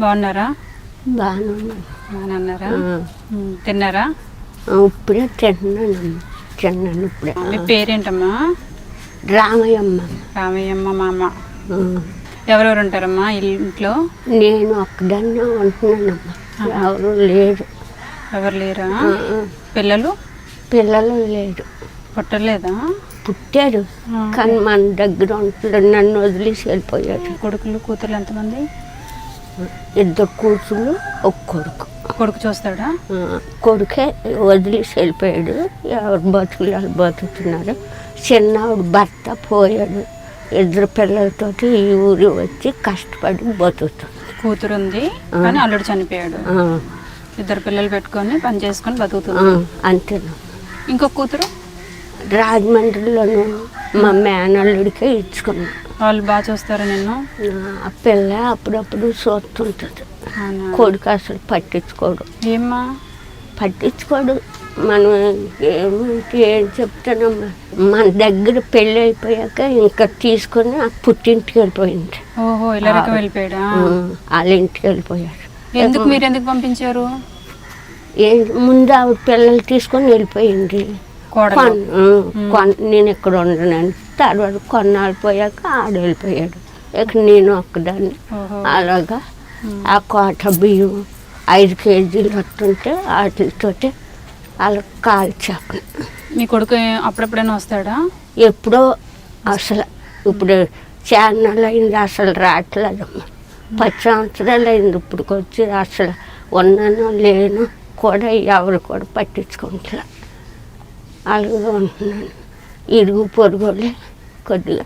బాగున్నారా? బాగానే బాగానే ఉమ్, తిన్నారా? ఇప్పుడే తిన్నానమ్మా తిన్నాను ఇప్పుడే. మీ పేరేంటమ్మా? రామయ్యమ్మ. రామయ్యమ్మ మామ. ఎవరెవరు ఉంటారమ్మా ఇంట్లో? నేను ఒక్కదాన్నే ఉంటున్నానమ్మా. ఎవరు లేరు. ఎవరు లేరా? పిల్లలు? పిల్లలు లేరు. పుట్టలేదా? పుట్టారు. కానీ మన దగ్గర ఉంటున్నారు నన్ను వదిలేసి వెళ్ళిపోయారు కొడుకులు కూతుర్లు ఎంతమంది? ఇద్దరు కూతుళ్ళు ఒక కొడుకు. కొడుకు చూస్తాడా? కొడుకే వదిలేసి వెళ్ళిపోయాడు. ఎవరు బతుకులు వాళ్ళు బతుకుతున్నారు. చిన్నవాడు భర్త పోయాడు. ఇద్దరు పిల్లలతోటి ఈ ఊరు వచ్చి కష్టపడి బతుకుతుంది కూతురు ఉంది కానీ అల్లుడు చనిపోయాడు. ఇద్దరు పిల్లలు పెట్టుకొని పని చేసుకొని బతుకుతుంది. అంతేను ఇంకో కూతురు? రాజమండ్రిలోను మా మేనల్లుడికే ఇచ్చుకున్నాను వాళ్ళు బాగా చూస్తారా నిన్ను? ఆ పిల్ల అప్పుడప్పుడు చూస్తుంటుంది. కొడుకు అసలు పట్టించుకోడు. ఏమ్మా? పట్టించుకోడు. మనం ఏం చెప్తానమ్మా. మన దగ్గర పెళ్ళి అయిపోయాక ఇంకా తీసుకొని పుట్టింటికి వెళ్ళిపోయింది. ఓహో ఇలా వెళ్ళిపోయాడా? వాళ్ళ ఇంటికి వెళ్ళిపోయారు ఎందుకు మీరు ఎందుకు పంపించారు? ఏం ముందు ఆవిడ పిల్లలు తీసుకొని వెళ్ళిపోయింది. నేను ఇక్కడ ఉండనని తర్వాత కొన్నాళ్ళు పోయాక ఆడు వెళ్ళిపోయాడు. ఇక నేను ఒక్కదాన్ని. అలాగా ఆ కోట బియ్యం ఐదు కేజీలు వస్తుంటే వాటితోటి అలా కాల్చాను మీ కొడుకు అప్పుడప్పుడైనా వస్తాడా? ఎప్పుడో అసలు ఇప్పుడు ఛానల్ అయింది అసలు రావట్లేదమ్మా పది సంవత్సరాలు అయింది ఇప్పుడు వచ్చి అసలు ఉన్నాను లేను కూడా ఎవరు కూడా పట్టించుకుంటలే అలాగే ఉంటున్నాను ఇరుగు పొరుగులే కొద్దిగా.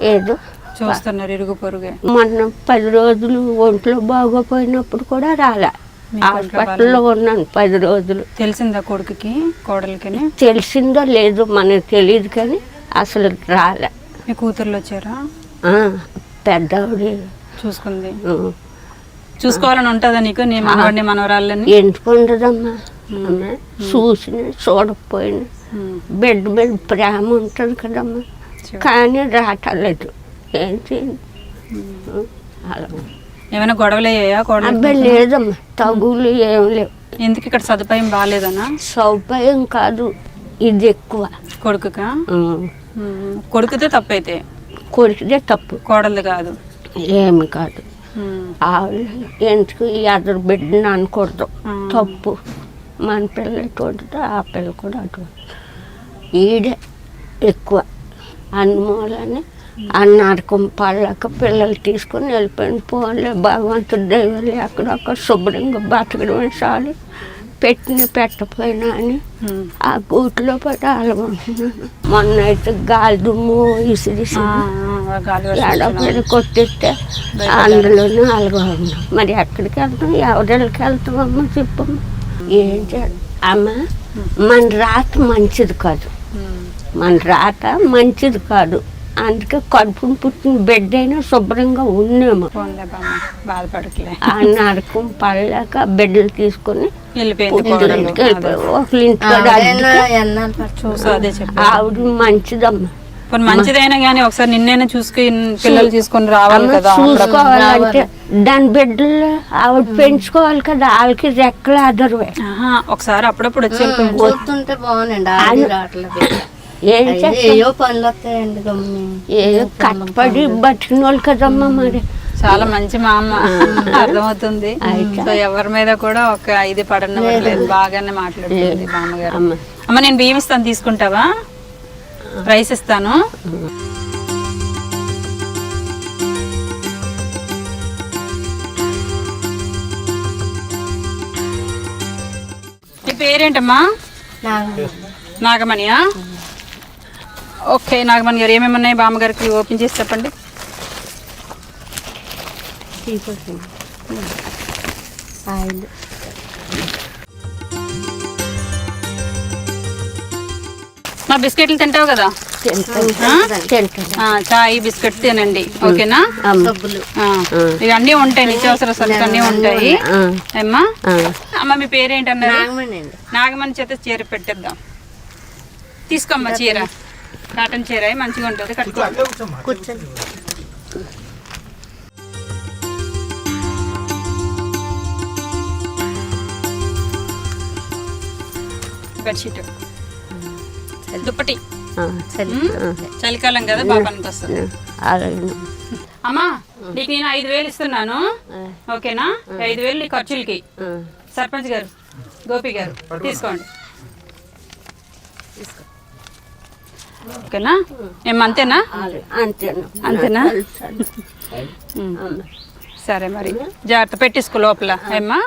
ఏదో చూస్తున్నారు ఇరుగు పొరుగే. మొన్న పది రోజులు ఒంట్లో బాగోపోయినప్పుడు కూడా రాలే. హాస్పిటల్లో ఉన్నాను పది రోజులు. తెలిసిందా కొడుకుకి కోడలికి తెలిసిందో లేదో మనకు తెలియదు కానీ అసలు రాలే. మీ కూతుర్లు వచ్చారా? ఆ, పెద్దవిడ. చూసుకుంది. చూసుకోవాలని ఉంటుందా నీకు నీ మనవాడిని మనవరాళ్ళని? ఎందుకు ఉండదమ్మా? ఆమె చూసిన చూడకపోయినా. బిడ్డ మీద ప్రేమ ఉంటుంది కదమ్మా. కానీ రావట్లేదు. ఏం చేయండి ఆ, అలా. ఏమైనా గొడవలు అయ్యాయా? లేదమ్మా. తగులు ఏం లేవు. ఎందుకు ఇక్కడ సదుపాయం బాగాలేదనా? సౌకర్యం కాదు. ఇది ఎక్కువ. కొడుకుకా. కొడుకుతే తప్పైతే? కొరికితే తప్పు. కోడలు కాదు? ఏమి కాదు. ఎందుకు ఈ అదరు బిడ్డని అనకూడదు. తప్పు. మన పిల్ల ఎటువంటిదో ఆ పిల్ల కూడా అటువంటి ఈడే ఎక్కువ. అన్నమూలని ఆ నరకం పళ్ళక పిల్లలు తీసుకొని వెళ్ళిపోయిన పోలే భగవంతుడి దైవాలు ఎక్కడొక్కడ శుభ్రంగా బతకడమే చాలు. పెట్టిన పెట్టపోయినా అని. ఆ గూట్లో పడి అలగొంటున్నాను. మొన్న అయితే గాలి దుమ్ము ఇసిరిసి వర్షం ఎడపడి కొట్టిస్తే అందులోనే అలగా ఉన్నాం మరి ఎక్కడికి వెళ్తాం? ఎవరికి వెళ్తామమ్మా చెప్పమ్మా? ఏం చేయాలి అమ్మ మన రాత మంచిది కాదు. మన రాత మంచిది కాదు. అందుకే కడుపును పుట్టిన బిడ్డ అయినా శుభ్రంగా ఉన్నాము ఆ నరకం పడలేక బిడ్డలు తీసుకొని ఒకళ్ళ ఆవిడ మంచిదమ్మా. మంచిదైనా కానీ ఒకసారి నిన్నైనా చూసుకుని పిల్లలు తీసుకొని రావాలి కదా. చూసుకోవాలంటే దాని బిడ్డలు ఆవిడ పెంచుకోవాలి కదా వాళ్ళకి రెక్కలు అదరువే ఒకసారి అప్పుడప్పుడు వచ్చి బాగుందండి ఏయో పనులు వస్తాయండి కష్టపడి బతికిన వాళ్ళు కదమ్మా మరి. చాలా మంచి మా అమ్మ అర్థమవుతుంది. సో ఎవరి మీద కూడా ఒక ఇది పడడం లేదు. బాగానే మాట్లాడుతుంది మా అమ్మగారు అమ్మ. అమ్మ నేను బియ్యం ఇస్తాను తీసుకుంటావా? రైస్ ఇస్తాను. పేరేంటమ్మా? నాగమణియా? ఓకే నాగమణి గారు ఏమేమి ఉన్నాయి? బామ్మగారికి ఓపెన్ చేసి చెప్పండి. ఆయిల్. మా బిస్కెట్లు తింటావు కదా? చాయ్ బిస్కెట్ తినండి. ఓకేనా? ఇవన్నీ ఉంటాయి నిత్యావసర సరుకు అన్ని ఉంటాయి. అమ్మా అమ్మ మీ పేరేంటన్నారు? నాగమణి చేత చీర పెట్టేద్దాం. తీసుకోమ్మా చీర. కాటన్ చీర మంచిగా ఉంటుంది కట్టుకోండి బెడ్షీట్. దుప్పటి. చలికాలం కదా పనికొస్తుంది అలాగే అమ్మా నీకు నేను ఐదు వేలు ఇస్తున్నాను. ఓకేనా? ఐదు వేలు నీ ఖర్చులకి. సర్పంచ్ గారు గోపి గారు తీసుకోండి. ఓకేనా? ఏం అంతేనా? అంతేనా. సరే. మరి. జాగ్రత్త పెట్టేసుకో లోపల. ఏమ్మా?